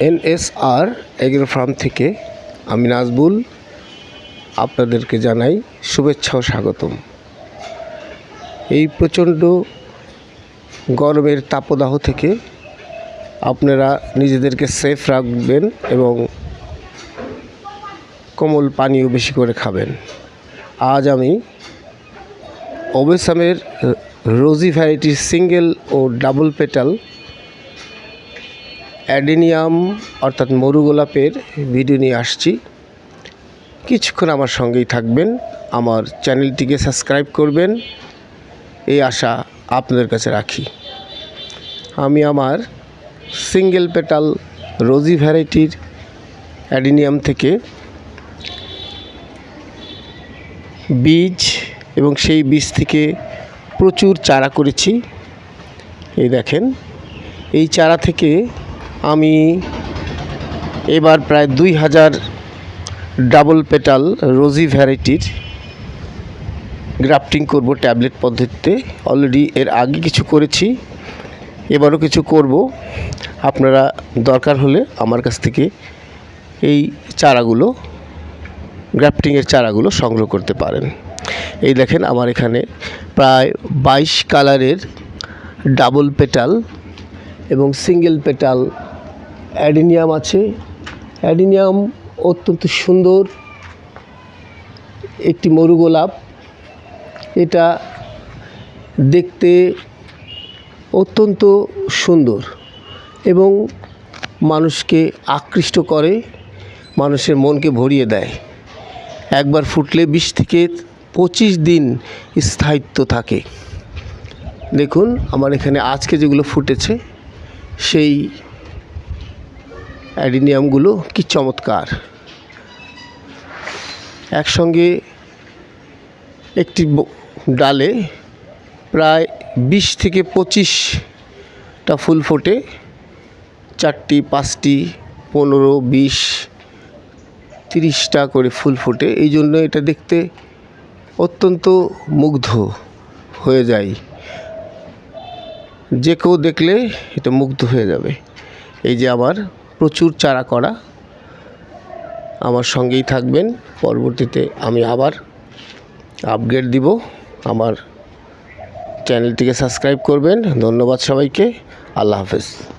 NSR agro farm থেকে আমি নাজবুল আপনাদেরকে জানাই শুভেচ্ছা ও স্বাগতম। এই প্রচণ্ড গরমের তাপদাহ থেকে আপনারা নিজেদেরকে সেফ রাখবেন এবং কোমল পানীয় বেশি করে খাবেন। আজ আমি ওবেসামের রোজি ভ্যারাইটির সিঙ্গেল ও ডাবল পেটাল অ্যাডেনিয়াম, অর্থাৎ মরু গোলাপের ভিডিও নিয়ে আসছি। কিছুক্ষণ আমার সঙ্গেই থাকবেন, আমার চ্যানেলটিকে সাবস্ক্রাইব করবেন। এই আশা আপনাদের কাছে রাখি। আমি আমার সিঙ্গেল পেটাল রোজি ভ্যারাইটির অ্যাডেনিয়াম থেকে বীজ এবং সেই বীজ থেকে প্রচুর চারা করেছি। এই দেখেন, এই চারা থেকে আমি এবার প্রায় দুই হাজার ডাবল পেটাল রোজি ভ্যারাইটির গ্রাফটিং করব ট্যাবলেট পদ্ধতিতে। অলরেডি এর আগে কিছু করেছি, এবারও কিছু করব। আপনারা দরকার হলে আমার কাছ থেকে এই চারাগুলো, গ্রাফটিংয়ের চারাগুলো সংগ্রহ করতে পারেন। এই দেখেন আমার এখানে প্রায় বাইশ কালারের ডাবল পেটাল এবং সিঙ্গেল পেটাল অ্যাডিনিয়াম আছে। অ্যাডিনিয়াম অত্যন্ত সুন্দর, একটি মরু গোলাপ এটা দেখতে অত্যন্ত সুন্দর এবং মানুষকে আকৃষ্ট করে, মানুষের মনকে ভরিয়ে দেয়। একবার ফুটলে বিশ থেকে পঁচিশ দিন স্থায়িত্ব থাকে। দেখুন, আমার এখানে আজকে যেগুলো ফুটেছে, সেই অ্যাডিনিয়ামগুলো কি চমৎকার। একসঙ্গে একটি ডালে প্রায় বিশ থেকে পঁচিশটা ফুল ফোটে, চারটি, পাঁচটি, পনেরো, বিশ, তিরিশটা করে ফুল ফোটে। এই জন্য এটা দেখতে অত্যন্ত মুগ্ধ হয়ে যায়। যে কেউ দেখলে এটা মুগ্ধ হয়ে যাবে। এই যে আমার প্রচুর চারা করা। আমার সঙ্গেই থাকবেন। পরবর্তীতে আমি আবার আপগ্রেড দিব। আমার চ্যানেলটিকে সাবস্ক্রাইব করবেন। ধন্যবাদ সবাইকে। আল্লাহ হাফেজ।